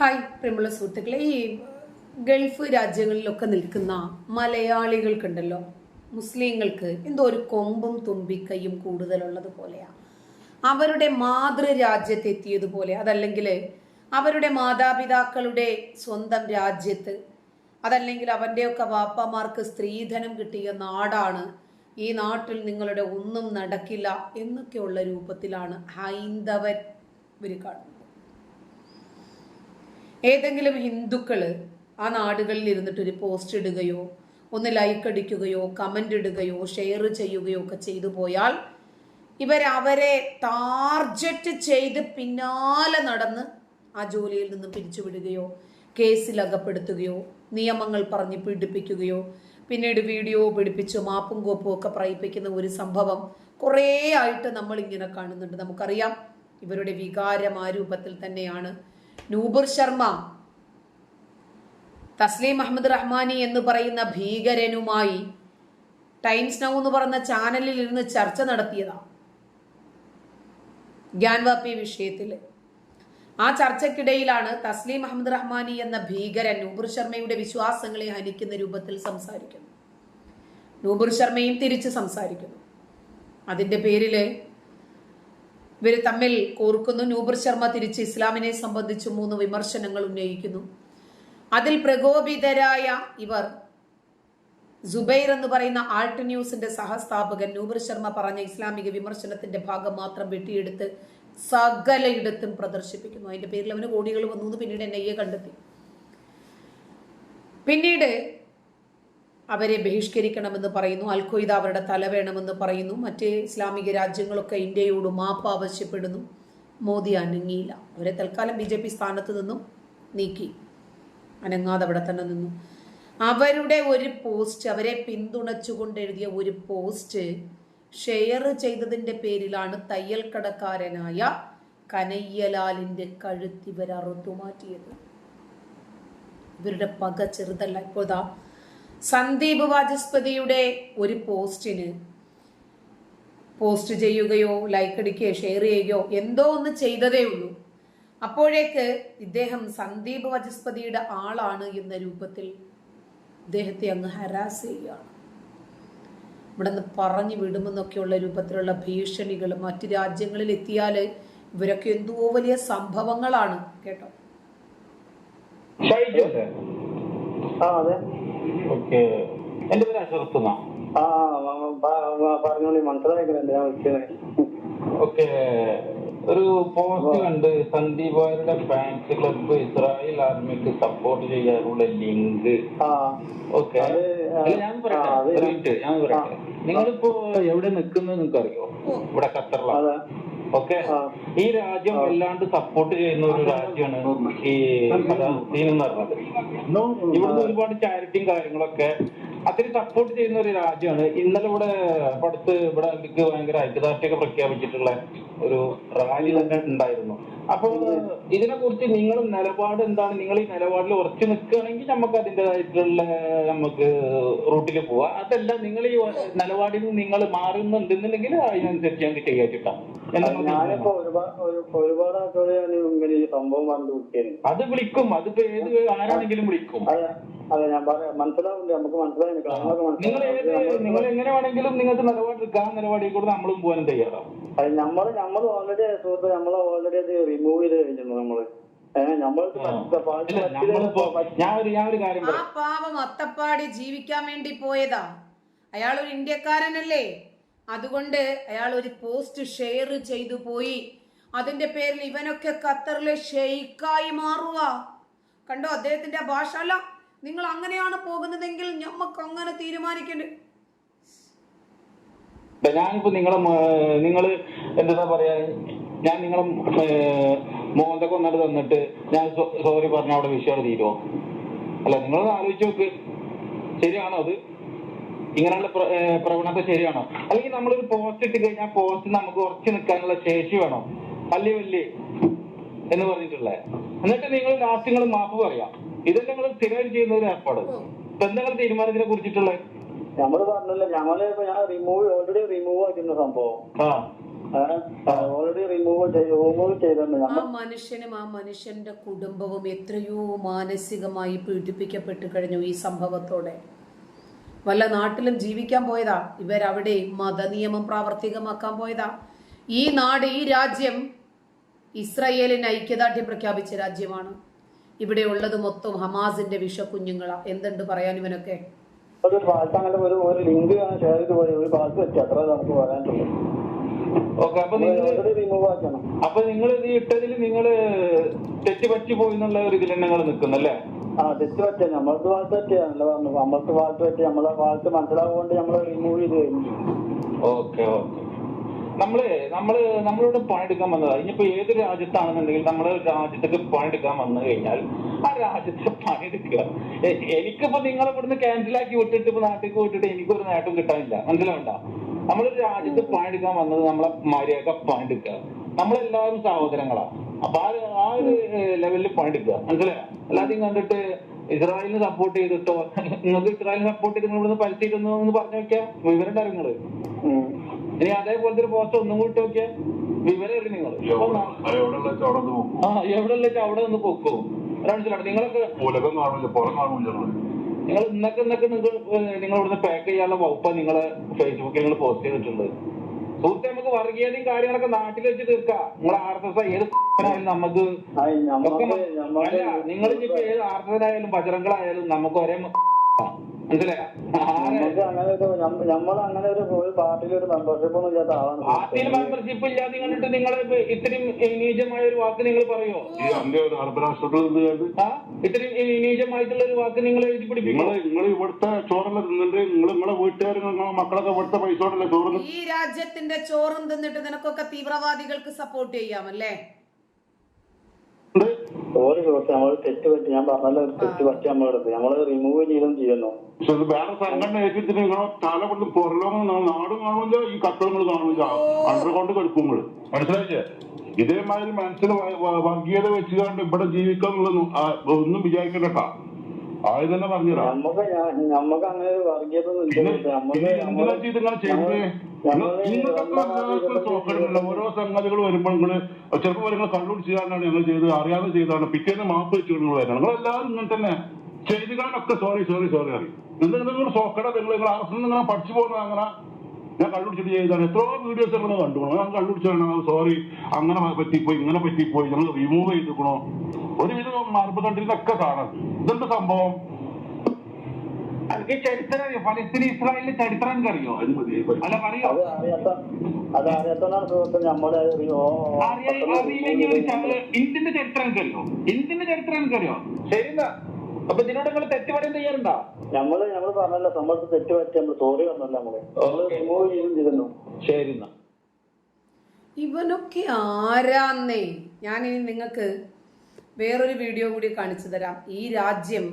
Hi പ്രിയമുള്ള സുഹൃത്തുക്കളെ ഈ ഗൾഫ് രാജ്യങ്ങളിലൊക്കെ നിൽക്കുന്ന മലയാളികൾക്കുണ്ടല്ലോ മുസ്ലിങ്ങൾക്ക് എന്തോ ഒരു കൊമ്പും തുമ്പിക്കൈയും കൂടുതലുള്ളത് പോലെയാ. അവരുടെ മാതൃരാജ്യത്തെത്തിയതുപോലെ അതല്ലെങ്കിൽ അവരുടെ മാതാപിതാക്കളുടെ സ്വന്തം രാജ്യത്ത് അതല്ലെങ്കിൽ അവന്റെയൊക്കെ വാപ്പമാർക്ക് സ്ത്രീധനം കിട്ടിയ നാടാണ് ഈ നാട്ടിൽ നിങ്ങളുടെ ഒന്നും നടക്കില്ല എന്നൊക്കെയുള്ള രൂപത്തിലാണ് ഹൈന്ദവൻ ഇവർ കാണുന്നത്. ഏതെങ്കിലും ഹിന്ദുക്കൾ ആ നാടുകളിൽ ഇരുന്നിട്ട് ഒരു പോസ്റ്റ് ഇടുകയോ ഒന്ന് ലൈക്ക് അടിക്കുകയോ കമന്റ് ഇടുകയോ ഷെയർ ചെയ്യുകയോ ഒക്കെ ചെയ്തു പോയാൽ ഇവരവരെ ടാർജറ്റ് ചെയ്ത് പിന്നാലെ നടന്ന് ആ ജോലിയിൽ നിന്ന് പിരിച്ചുവിടുകയോ കേസിൽ അകപ്പെടുത്തുകയോ നിയമങ്ങൾ പറഞ്ഞ് പീഡിപ്പിക്കുകയോ പിന്നീട് വീഡിയോ പിടിപ്പിച്ച് മാപ്പും കോപ്പും ഒക്കെ പറയിപ്പിക്കുന്ന ഒരു സംഭവം കുറേ ആയിട്ട് നമ്മൾ ഇങ്ങനെ കാണുന്നുണ്ട്. നമുക്കറിയാം ഇവരുടെ വികാരം ആ രൂപത്തിൽ തന്നെയാണ്. നൂബുർ ശർമ്മ തസ്ലീം അഹമ്മദ് റഹ്മാനി എന്ന് പറയുന്ന ഭീകരനുമായി ടൈംസ് നൗ എന്ന് പറഞ്ഞ ചാനലിൽ ഇരുന്ന് ചർച്ച നടത്തിയതാണ് ഗ്യാൻവാപ്പി വിഷയത്തിൽ ആ ചർച്ചയ്ക്കിടയിലാണ് തസ്ലീം അഹമ്മദ് റഹ്മാനി എന്ന ഭീകരൻ നൂബുർ ശർമ്മയുടെ വിശ്വാസങ്ങളെ ഹനിക്കുന്ന രൂപത്തിൽ സംസാരിക്കുന്നത്. നൂബുർ ശർമ്മയും തിരിച്ച് സംസാരിക്കുന്നു. അതിന്റെ പേരിൽ ഇവർ തമ്മിൽ കോർക്കുന്നു. നൂബർ ശർമ്മ തിരിച്ച് ഇസ്ലാമിനെ സംബന്ധിച്ച് മൂന്ന് വിമർശനങ്ങൾ ഉന്നയിക്കുന്നു. അതിൽ പ്രകോപിതരായ ഇവർ ജുബൈർ എന്ന് പറയുന്ന ആൾട്ട് ന്യൂസിന്റെ സഹസ്ഥാപകൻ നൂബർ ശർമ്മ പറഞ്ഞ ഇസ്ലാമിക വിമർശനത്തിന്റെ ഭാഗം മാത്രം വെട്ടിയെടുത്ത് സകലയിടത്തും പ്രദർശിപ്പിക്കുന്നു. അതിന്റെ പേരിൽ അവന് കോടികൾ വന്നു പിന്നീട് എൻ ഐ എ കണ്ടെത്തി. പിന്നീട് അവരെ ബഹിഷ്കരിക്കണമെന്ന് പറയുന്നു അൽ അവരുടെ തല വേണമെന്ന് പറയുന്നു മറ്റ് ഇസ്ലാമിക രാജ്യങ്ങളൊക്കെ ഇന്ത്യയോട് മാപ്പ് ആവശ്യപ്പെടുന്നു. മോദി അനങ്ങിയില്ല. അവരെ തൽക്കാലം ബി ജെ പി സ്ഥാനത്ത് നിന്നും നീക്കി. അനങ്ങാതെ അവിടെ തന്നെ നിന്നു. അവരുടെ ഒരു പോസ്റ്റ് അവരെ പിന്തുണച്ചുകൊണ്ട് എഴുതിയ ഒരു പോസ്റ്റ് ഷെയർ ചെയ്തതിന്റെ പേരിലാണ് തയ്യൽ കടക്കാരനായ കനയ്യലാലിന്റെ കഴുത്ത് മാറ്റിയത്. ഇവരുടെ പക ചെറുതല്ല. ഇപ്പോതാ സന്ദീപ് വാചസ്പതിയുടെ ഒരു പോസ്റ്റിന് പോസ്റ്റ് ചെയ്യുകയോ ലൈക്ക് അടിക്കുകയോ ഷെയർ ചെയ്യുകയോ എന്തോ ഒന്ന് ചെയ്തതേ ഉള്ളൂ. അപ്പോഴേക്ക് ഇദ്ദേഹം സന്ദീപ് വചസ്പതിയുടെ ആളാണ് എന്ന രൂപത്തിൽ ഇദ്ദേഹത്തെ അങ്ങ് ഹരാസ് ചെയ്യുകയാണ്. ഇവിടെ നിന്ന് പറഞ്ഞു വിടുമെന്നൊക്കെയുള്ള രൂപത്തിലുള്ള ഭീഷണികൾ മറ്റു രാജ്യങ്ങളിൽ എത്തിയാൽ ഇവരൊക്കെ എന്തോ വലിയ സംഭവങ്ങളാണ് കേട്ടോ. ഓക്കെ. എന്റെ പേര് അഷറഫ് എന്നാ. ആ പ- പ- പറഞ്ഞോളി മനസ്സിലായിക്കണേ എന്തിനാ വിളിച്ചത്? ഓക്കെ. ഒരു പോസ്റ്റ് കണ്ട് സന്ദീപ് വാര്യരുടെ ഫാൻസ് ക്ലബ്ബ് ഇസ്രായേൽ ആർമിക്ക് സപ്പോർട്ട് ചെയ്യാനുള്ള ലിങ്ക്. ഓക്കെ. ഞാൻ പറയട്ടെ. ഞാൻ പറയട്ടെ. നിങ്ങളിപ്പോ എവിടെ നിൽക്കുന്നത് നിങ്ങൾക്ക് അറിയോ ഇവിടെ ഖത്തറിലാണ് ഓക്കെ. ഈ രാജ്യം വല്ലാണ്ട് സപ്പോർട്ട് ചെയ്യുന്ന ഒരു രാജ്യമാണ് ഈ ഫലസ്തീൻ എന്ന് പറഞ്ഞത്. ഇവിടുന്ന് ഒരുപാട് ചാരിറ്റിയും കാര്യങ്ങളൊക്കെ അതിന് സപ്പോർട്ട് ചെയ്യുന്ന ഒരു രാജ്യമാണ്. ഇന്നലെ ഇവിടെ അടുത്ത് ഇവിടെ എനിക്ക് ഭയങ്കര ഐക്യദാർഢ്യമൊക്കെ പ്രഖ്യാപിച്ചിട്ടുള്ള ഒരു റാലി തന്നെ ഉണ്ടായിരുന്നു. അപ്പൊ ഇതിനെ കുറിച്ച് നിങ്ങൾ നിലപാട് എന്താണ്? നിങ്ങൾ ഈ നിലപാടിൽ ഉറച്ചു നിൽക്കുകയാണെങ്കിൽ നമുക്ക് അതിന്റെതായിട്ടുള്ള നമുക്ക് റൂട്ടിൽ പോവാം. അതല്ല നിങ്ങൾ ഈ നിലപാടിൽ നിന്ന് നിങ്ങൾ മാറുന്നുണ്ടെന്നുണ്ടെങ്കിൽ അതിനനുസരിച്ച് ഞങ്ങൾക്ക് ചെയ്യാച്ചിട്ടാ ഞാനിപ്പോ ഒരുപാട് ഒരു- ഒരുപാട് ആൾക്കാര് ഞാൻ ഇങ്ങനെ ഈ സംഭവം പറഞ്ഞു വിളിക്കുന്നു അത് വിളിക്കും. അതിപ്പോ ഏത് ആരാണെങ്കിലും വിളിക്കും. അതെ അതെ ഞാൻ പറയാം. മനസ്സിലാവുന്നുണ്ട്. നമുക്ക് മനസ്സിലായി നിങ്ങൾ ഏത് നിങ്ങൾ എങ്ങനെ വേണമെങ്കിലും നിങ്ങൾക്ക് നിലപാടെടുക്കാം എടുക്കാൻ നിലപാടിൽ കൂടെ നമ്മളും പോകാൻ തയ്യാറാവും. അത് നമ്മൾ നമ്മൾ ഓൾറെഡി സുഹൃത്ത് നമ്മൾ ഓൾറെഡി അത് റിമൂവ് ചെയ്ത് കഴിഞ്ഞു നമ്മൾ. നമ്മൾ ആ. പാവം അത്തപ്പാടി ജീവിക്കാൻ വേണ്ടി പോയതാ. അയാൾ ഒരു ഇന്ത്യക്കാരനല്ലേ? അതുകൊണ്ട് അയാൾ ഒരു പോസ്റ്റ് ഷെയർ ചെയ്തു പോയി. അതിന്റെ പേരിൽ ഇവനൊക്കെ ഖത്തറിലെ ഷെയ്ക്കായി മാറുക. കണ്ടോ? അദ്ദേഹത്തിന്റെ ഭാഷ. അല്ല നിങ്ങൾ അങ്ങനെയാണ് പോകുന്നതെങ്കിൽ ഞമ്മക്ക് അങ്ങനെ തീരുമാനിക്കണ്ടേ ഞാനിപ്പോ നിങ്ങളെ നിങ്ങൾ എന്താ പറയാ ഞാൻ നിങ്ങളെ മോന്തൊക്കെ കൊന്നാട് തന്നിട്ട് ഞാൻ സോറി പറഞ്ഞ അവിടെ വിഷയം തീരുമോ അല്ല നിങ്ങളൊന്ന് ആലോചിച്ച് നോക്ക്. ശരിയാണോ അത്? ഇങ്ങനെയുള്ള പ്രവണത ശരിയാണോ? അല്ലെങ്കിൽ നമ്മളൊരു പോസ്റ്റ് ഇട്ട് കഴിഞ്ഞാൽ പോസ്റ്റ് നമുക്ക് ഉറച്ചു നിൽക്കാനുള്ള ശേഷി വേണോ? വല്യ വല്യ? എന്ന് പറഞ്ഞിട്ടുള്ളത് എന്നിട്ട് നിങ്ങൾ ലാസ്റ്റ് നിങ്ങൾ മാപ്പ് പറയാം. ഇതെല്ലാം നിങ്ങൾ സ്ഥിരമായിട്ട് ചെയ്യുന്ന ഒരു ഏർപ്പാട്. ഇപ്പൊ എന്താണ് തീരുമാനത്തിനെ കുറിച്ചിട്ടുള്ളത് നമ്മൾ പറഞ്ഞില്ല ഞങ്ങൾ ഇപ്പൊ ഞാൻ റിമൂവ് ഓൾറെഡി റിമൂവ് ആക്കുന്ന സംഭവം. ആ. ഓൾറെഡി റിമൂവ് റിമൂവ് ചെയ്തിട്ടുണ്ട് ആ നമ്മൾ മനുഷ്യനും ആ മനുഷ്യന്റെ കുടുംബവും എത്രയോ മാനസികമായി പീഡിപ്പിക്കപ്പെട്ടു കഴിഞ്ഞു ഈ സംഭവത്തോടെ. വല്ല നാട്ടിലും ജീവിക്കാൻ പോയതാ. ഇവരവിടെ മതനിയമം പ്രാവർത്തികമാക്കാൻ പോയതാ. ഈ നാട് ഈ രാജ്യം ഇസ്രയേലിന് ഐക്യദാർഢ്യം പ്രഖ്യാപിച്ച രാജ്യമാണ്. ഇവിടെ ഉള്ളത് മൊത്തം ഹമാസിന്റെ വിഷക്കുഞ്ഞുങ്ങളാ. എന്തുണ്ട് പറയാൻ ഇവനൊക്കെ? ഒരു അങ്ങനെ ഒരു ഒരു ലിങ്ക് ഷെയർ ചെയ്ത് പോയി. ഒരു ഭാഗത്ത് വെച്ച് അത്ര നമുക്ക് പറയാനുള്ളൂ ഓക്കെ അപ്പൊ നിങ്ങൾ ഇത് ഇട്ടതിൽ നിങ്ങൾ തെറ്റ് പറ്റി പോയി എന്നുള്ള ഒരു ഇതിൽ നിങ്ങൾ നിൽക്കുന്നല്ലേ? ആ തെറ്റ് പറ്റിയ നമ്മൾക്ക് ഭാഗത്ത് പറ്റിയാണല്ലോ പറഞ്ഞു നമ്മൾക്ക് ഭാഗത്ത് പറ്റി നമ്മളെ ഭാഗത്ത് മനസ്സിലാവുകൊണ്ട് നമ്മൾ റിമൂവ് ചെയ്ത് കഴിഞ്ഞു. Okay okay. നമ്മൾ നമ്മൾ നമ്മളോട് പണിയെടുക്കാൻ വന്നതാ. ഇനിയിപ്പോ ഏത് രാജ്യത്താണെന്നുണ്ടെങ്കിൽ നമ്മൾ രാജ്യത്തേക്ക് പണിയെടുക്കാൻ വന്നു കഴിഞ്ഞാൽ ആ രാജ്യത്തെ പണിയെടുക്കുക. എനിക്കിപ്പോ നിങ്ങൾ ഇവിടുന്ന് ക്യാൻസലാക്കി വിട്ടിട്ട് ഇപ്പൊ നാട്ടിലേക്ക് വിട്ടിട്ട് എനിക്കൊരു നേട്ടം കിട്ടാനില്ല. മനസ്സിലാവണ്ട? നമ്മളൊരു രാജ്യത്ത് പണിയെടുക്കാൻ വന്നത് നമ്മളെ മര്യാദ പണിയെടുക്കുക. നമ്മളെല്ലാവരും സഹോദരങ്ങളാ. അപ്പൊ ആ ഒരു- ആ ഒരു ലെവലിൽ പണിയെടുക്കുക മനസ്സിലായോ? അല്ലാതെ കണ്ടിട്ട് ഇസ്രായേലിന് സപ്പോർട്ട് ചെയ്തിട്ടോ നിങ്ങൾക്ക് ഇസ്രായേലിന് സപ്പോർട്ട് ചെയ്ത് നിങ്ങൾ ഇവിടുന്ന് പരത്തിയിരുന്നു എന്ന് പറഞ്ഞു നോക്കിയാ വിവരം നിങ്ങൾ ഇനി അതേപോലത്തെ ഒരു പോസ്റ്റ് ഒന്നും കൂട്ടി നോക്കിയാ വിവരം നിങ്ങൾ ചോടന്ന് പോകും ആ എവിടെ വെച്ചാൽ അവിടെ നിന്ന് പൊക്കോ. മനസ്സിലാണ് നിങ്ങളൊക്കെ ഉലകം കാണില്ല പുറം കാണില്ല നിങ്ങൾ ഇന്നൊക്കെ ഇന്നൊക്കെ നിങ്ങൾ നിങ്ങൾ ഇവിടുന്ന് പാക്ക് ചെയ്യാനുള്ള വകുപ്പ നിങ്ങൾ ഫേസ്ബുക്കിൽ നിങ്ങൾ പോസ്റ്റ് ചെയ്തിട്ടുണ്ട് സുഹൃത്തെ നമുക്ക് വർഗീയതയും കാര്യങ്ങളൊക്കെ നാട്ടിൽ വെച്ച് തീർക്കാം. നിങ്ങൾ ആർ എസ് എസ് ഏത് നമുക്ക് അല്ല നിങ്ങൾ ഇപ്പൊ ഏത് ആർദ്രരായാലും ബജറംഗളായാലും നമുക്ക് ഒരേ മനസ്സിലായോ? നമ്മൾ അങ്ങനെ ഒരു പാർട്ടിയിൽ ഒരു മെമ്പർഷിപ്പ് ഒന്നും ഇല്ലാത്ത ആളാണ് പാർട്ടിയിൽ മെമ്പർഷിപ്പ് ഇല്ലാതെ കണ്ടിട്ട് നിങ്ങൾ ഇത്രയും നീചമായ ഒരു വാക്ക് നിങ്ങൾ പറയോ ഒരു ഇത്രയും നീചമായിട്ടുള്ള വാക്ക് നിങ്ങൾ എഴുതി നിങ്ങൾ ഇവിടുത്തെ ചോറെല്ലാം തിന്നിട്ട് നിങ്ങൾ നിങ്ങളെ വീട്ടുകാർ നിങ്ങളെ മക്കളൊക്കെ ഇവിടുത്തെ പൈസ കൊണ്ടല്ലേ ഈ രാജ്യത്തിന്റെ ചോറും തിന്നിട്ട് നിനക്കൊക്കെ തീവ്രവാദികൾക്ക് സപ്പോർട്ട് ചെയ്യാമല്ലേ ഒരു ദിവസം നമ്മൾ തെറ്റ് പറ്റി ഞാൻ പറഞ്ഞല്ലോ ഒരു തെറ്റ് പറ്റി നമ്മളെടുത്ത്. നമ്മൾ റിമൂവ് ചെയ്തും ചെയ്യുന്നു. പക്ഷെ വേറെ സംഘടന ഏറ്റിട്ട് നിങ്ങളെ തല കൊണ്ട് പുറലോകം നാടും കാണില്ല ഈ കാണില്ല. മനസ്സിലായില്ലേ? ഇതേമാതിരി മനസ്സിൽ വർഗീയത വെച്ചുകൊണ്ട് ഇവിടെ ജീവിക്കാന്നുള്ളത് ഒന്നും വിചാരിക്കണ്ട ആദ്യം തന്നെ പറഞ്ഞു നമുക്ക് അങ്ങനെ വർഗീയത നിങ്ങൾക്കൊക്കെ എല്ലാവർക്കും ഓരോ സംഗതികൾ വരുമ്പോൾ നിങ്ങൾ ചിലപ്പോൾ നിങ്ങൾ ചെയ്യാനാണ് ഞങ്ങൾ ചെയ്തത് അറിയാതെ ചെയ്തതാണ്. പിറ്റേന്ന് മാപ്പ് വെച്ച് നിങ്ങൾ വരണം. നിങ്ങൾ എല്ലാവരും ഇങ്ങനെ തന്നെ. ചെയ്തുകാരനൊക്കെ സോറി സോറി സോറി അറിയും നിങ്ങൾ നിങ്ങൾ സോക്കട നിങ്ങൾ നിങ്ങൾ അവസരം നിങ്ങൾ പഠിച്ചു പോകുന്നത് അങ്ങനെ ഞാൻ കണ്ടുപിടിച്ചിട്ട് ചെയ്താണ് എത്രയോ വീഡിയോസ് നിങ്ങൾ കണ്ടുപോകണം ഞാൻ കണ്ടുപിടിച്ചാണ് സോറി അങ്ങനെ പറ്റിപ്പോയി ഇങ്ങനെ പറ്റിപ്പോയി. ഞങ്ങൾ റിമൂവ് ചെയ്തിരിക്കണോ. ഒരുവിധം മറുപടി കണ്ടിരുന്നൊക്കെ കാണാം. ഇതെന്ത് സംഭവം? ചരിത്രം അറിയോ? ഫലസ്തീൻ ഇസ്രായേലിന്റെ ചരിത്രം അല്ല പറയോ. ഇന്ത്യന്റെ ചരിത്രം എനിക്ക് അറിയോ ഇന്ത്യന്റെ ചരിത്രം എനിക്ക് ശരിന്നാ അപ്പൊ ഇതിനോട് നിങ്ങൾ തെറ്റ് പറയാൻ തയ്യാറുണ്ടോ? ഞങ്ങൾ ഞങ്ങൾ പറഞ്ഞല്ലോ നമ്മൾക്ക് തെറ്റ് പറ്റി നമ്മൾ സോറി പറഞ്ഞല്ലോ നമ്മൾ. നമ്മൾ. റിമൂവ് ചെയ്തിരുന്നു. ഇവനൊക്കെ ആരാന്നേ? ഞാനിനി നിങ്ങൾക്ക് വേറൊരു വീഡിയോ കൂടി കാണിച്ചു തരാം. ഈ രാജ്യം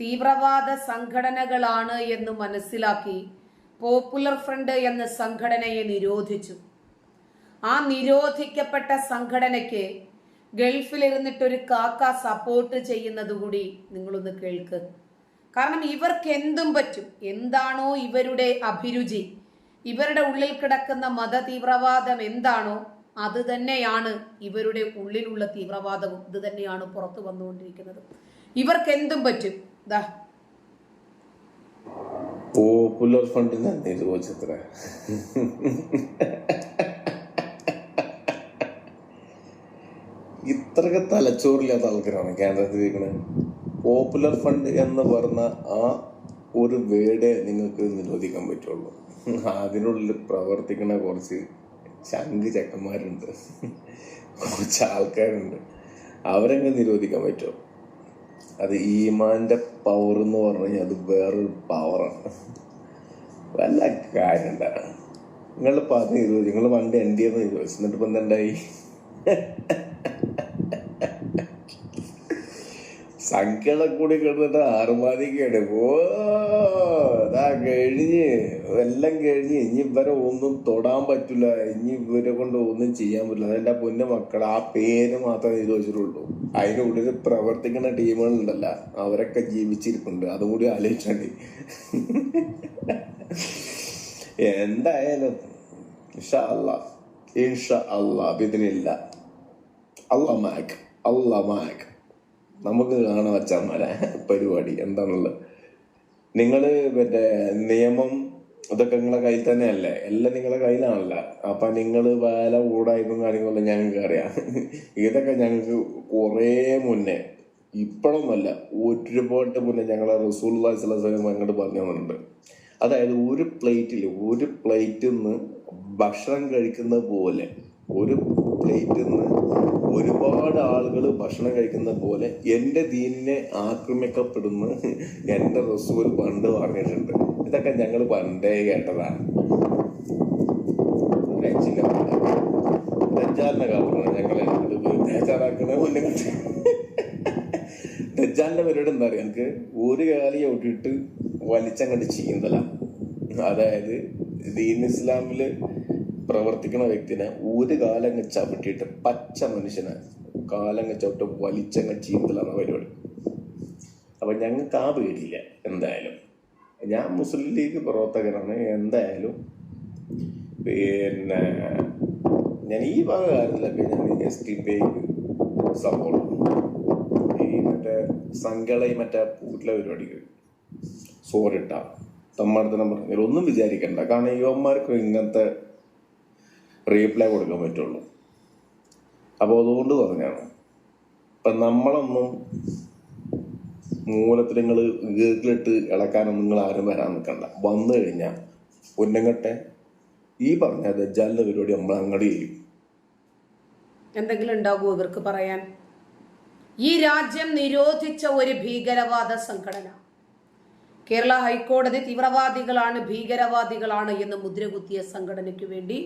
തീവ്രവാദ സംഘടനകളാണ് എന്ന് മനസ്സിലാക്കി പോപ്പുലർ ഫ്രണ്ട് എന്ന സംഘടനയെ നിരോധിച്ചു. ആ നിരോധിക്കപ്പെട്ട സംഘടനയ്ക്ക് ഗൾഫിലിരുന്നിട്ടൊരു കാക്ക സപ്പോർട്ട് ചെയ്യുന്നത് കൂടി നിങ്ങളൊന്ന് കേൾക്ക്. കാരണം ഇവർക്ക് എന്തും പറ്റും. എന്താണോ ഇവരുടെ അഭിരുചി. ഇവരുടെ ഉള്ളിൽ കിടക്കുന്ന മത തീവ്രവാദം എന്താണോ അത് തന്നെയാണ് ഇവരുടെ ഉള്ളിലുള്ള തീവ്രവാദവും. ഇത് തന്നെയാണ് പുറത്തു വന്നുകൊണ്ടിരിക്കുന്നത്. ഇവർക്ക് എന്തും പറ്റും. ദാ. പോപ്പുലർ ഫണ്ടിന് നിരോധിച്ചത്ര ഇത്രയൊക്കെ തലച്ചോറില്ലാത്ത ആൾക്കാരാണ് കേന്ദ്രത്തിൽ ഇരിക്കുന്നത് പോപ്പുലർ ഫണ്ട് എന്ന് പറഞ്ഞ ആ ഒരു വേർഡേ നിങ്ങൾക്ക് നിരോധിക്കാൻ പറ്റുള്ളൂ. അതിനുള്ളിൽ പ്രവർത്തിക്കുന്ന കുറച്ച് ചങ്ക് ചെക്കന്മാരുണ്ട്. കുറച്ച് ആൾക്കാരുണ്ട്. അവരങ്ങ് നിരോധിക്കാൻ പറ്റുമോ അത് ഈമാന്റെ പവർ എന്ന് പറഞ്ഞു കഴിഞ്ഞാൽ അത് വേറൊരു പവറാണ് വല്ല കാര്യം നിങ്ങൾ അത് നിരോധിച്ചു നിങ്ങൾ പണ്ട് എന്റെ ചോദിച്ചു. എന്നിട്ട് ഇപ്പം എന്തുണ്ടായി സംഖ്യകളെ കൂടി കിടന്നിട്ട് ആറുമാതിക്കാണ് ഓ ഇതാ കഴിഞ്ഞ്. എല്ലാം കഴിഞ്ഞ് ഇനി ഇവരെ ഒന്നും തൊടാൻ പറ്റില്ല. ഇനി ഇവരെ കൊണ്ട് ഒന്നും ചെയ്യാൻ പറ്റില്ല. അതെന്റെ പൊന്നു മക്കൾ ആ പേര് മാത്രമേ നിരോധിച്ചിട്ടുള്ളൂ അതിനുള്ളിൽ പ്രവർത്തിക്കുന്ന ടീമുകളുണ്ടല്ല. അവരൊക്കെ ജീവിച്ചിരിപ്പുണ്ട്. അതും കൂടി ആലോചിച്ചാണ്ട്. എന്തായാലും ഇൻഷാ അല്ലാ ഇൻഷാ അള്ളാ ബിദിനില്ല. അള്ളാ മാക് അല്ല മാക് നമുക്ക് കാണാൻ വച്ചാൽ പരിപാടി എന്താണുള്ളത്? നിങ്ങൾ മറ്റേ നിയമം ഇതൊക്കെ നിങ്ങളെ കയ്യിൽ തന്നെയല്ലേ? എല്ലാം നിങ്ങളുടെ കയ്യിലാണല്ലോ. അപ്പൊ നിങ്ങൾ വേല കൂടായ്മ കാര്യങ്ങളൊന്നും ഞങ്ങൾക്ക് അറിയാം. ഇതൊക്കെ ഞങ്ങൾക്ക് കുറേ മുന്നേ ഇപ്പോഴൊന്നുമല്ല ഒരുപാട് മുന്നേ ഞങ്ങളെ റസൂൽ സ്വലം അങ്ങോട്ട് പറഞ്ഞു തന്നിട്ടുണ്ട്. അതായത് ഒരു പ്ലേറ്റിൽ ഒരു പ്ലേറ്റിൽ നിന്ന് ഭക്ഷണം കഴിക്കുന്ന പോലെ ഒരു പ്ലേറ്റിൽ ഒരുപാട് ആളുകൾ ഭക്ഷണം കഴിക്കുന്ന പോലെ എന്റെ ദീനിനെ ആക്രമിക്കപ്പെടുന്ന എന്റെ റസൂൽ പണ്ട് പറഞ്ഞിട്ടുണ്ട്. ഇതൊക്കെ ഞങ്ങൾ പണ്ടേ കേട്ടതാണ്. ഞങ്ങളെ ദജ്ജാലിന്റെ പരിപാടി എന്താ പറയുക എനിക്ക് ഒരു കാലി ഒട്ടിട്ട് വലിച്ചങ്ങോട്ട് ചീന്തല. അതായത് ദീൻ ഇസ്ലാമിൽ പ്രവർത്തിക്കുന്ന വ്യക്തിനെ ഒരു കാലങ്ങ് ചവിട്ടിയിട്ട് പച്ച മനുഷ്യനെ കാലങ്ങ് ചവിട്ട് വലിച്ചങ്ങ് ചീന്തലാണ് പരിപാടി. അപ്പൊ ഞങ്ങൾക്ക് ആ പേടിയില്ല എന്തായാലും. ഞാൻ മുസ്ലിം ലീഗ് പ്രവർത്തകനാണ് എന്തായാലും. പിന്നെ ഞാൻ ഈ വക കാര്യത്തിലൊക്കെ ഞാൻ എസ് ടി പി സപ്പോർട്ട് ഈ മറ്റേ സംഘളയും മറ്റേ പൂട്ടിലെ പരിപാടിക്ക് സോറിട്ട തമ്മാടത്തനം പറഞ്ഞാൽ ഒന്നും വിചാരിക്കണ്ട. കാരണം യുവന്മാർക്ക് ഇങ്ങനത്തെ റീപ്ലൈ കൊടുക്കാൻ പറ്റുള്ളൂ. അപ്പോൾ അതുകൊണ്ട് പറഞ്ഞാണ് ഇപ്പം നമ്മളൊന്നും മൂലത്തിൽ നിങ്ങൾ ഗീർക്കിലിട്ട് ഇളക്കാനൊന്നും നിങ്ങൾ ആരും വരാൻ നിൽക്കണ്ട. വന്നു കഴിഞ്ഞാൽ ഉന്നങ്ങട്ടെ ഈ പറഞ്ഞ ദജാലിന്റെ പരിപാടി നമ്മൾ അങ്ങോട്ട് ചെയ്യും. എന്തെങ്കിലും ഉണ്ടാകുമോ ഇവർക്ക് പറയാൻ? ഈ രാജ്യം നിരോധിച്ച ഒരു ഭീകരവാദ സംഘടന. കേരള ഹൈക്കോടതി തീവ്രവാദികളാണ് ഭീകരവാദികളാണ് എന്ന് മുദ്രകുത്തിയ സംഘടനയ്ക്ക് വേണ്ടി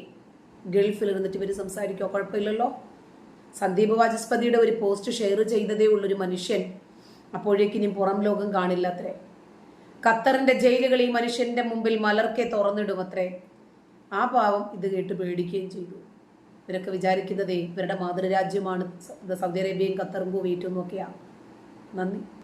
ഗൾഫിൽ ഇരുന്നിട്ട് ഇവർ സംസാരിക്കുക കുഴപ്പമില്ലല്ലോ. സന്ദീപ് വാചസ്പതിയുടെ ഒരു പോസ്റ്റ് ഷെയർ ചെയ്തതേ ഉള്ളൊരു മനുഷ്യൻ അപ്പോഴേക്കിനും പുറം ലോകം കാണില്ലത്രേ. ഖത്തറിന്റെ ജയിലുകൾ ഈ മനുഷ്യന്റെ മുമ്പിൽ മലർക്കെ തുറന്നിടും അത്രേ ആ പാവം ഇത് കേട്ട് പേടിക്കുകയും ചെയ്തു. ഇവരൊക്കെ വിചാരിക്കുന്നതേ ഇവരുടെ മാതൃരാജ്യമാണ് സൗദി അറേബ്യയും ഖത്തറും കുവൈറ്റും ഒക്കെയാണ് നന്ദി.